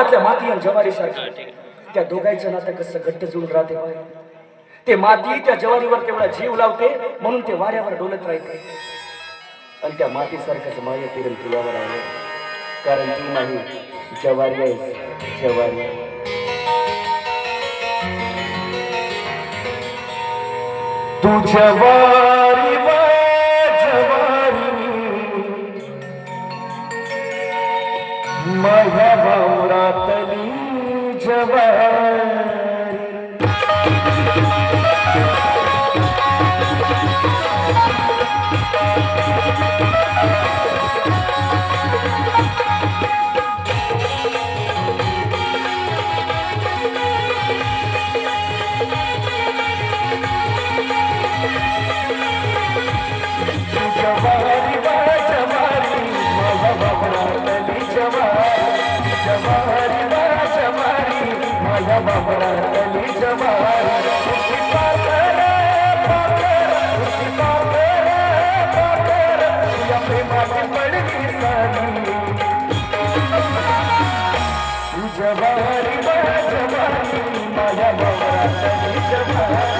वावरातल्या माती आणि ज्वारी सारखं. त्या दोघांचं नातं कसं घट्ट जुळून राहते ते माती त्या ज्वारीवर तेवढा जीव लावते म्हणून ते वाऱ्यावर डोलत राहते. आणि त्या मातीसारखंच माया फिरून तुझ्यावर आहे. कारण तू नाही जवारी आहेस जवारी. तू जवारी माझ्या वावरातली जवारी. जवारी माझ्या बाबा जवारी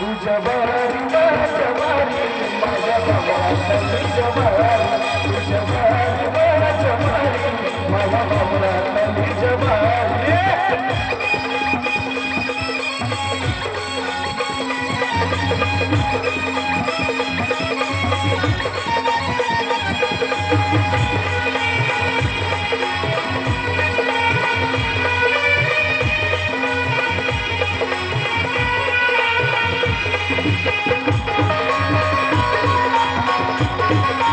तुझ्या वारी माझ्या वारी माझ्या बाबाची जवारी तुझ्या वारी माझ्या वारी माझ्या बाबाची जवारी मैनेचा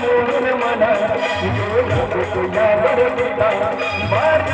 मन जोला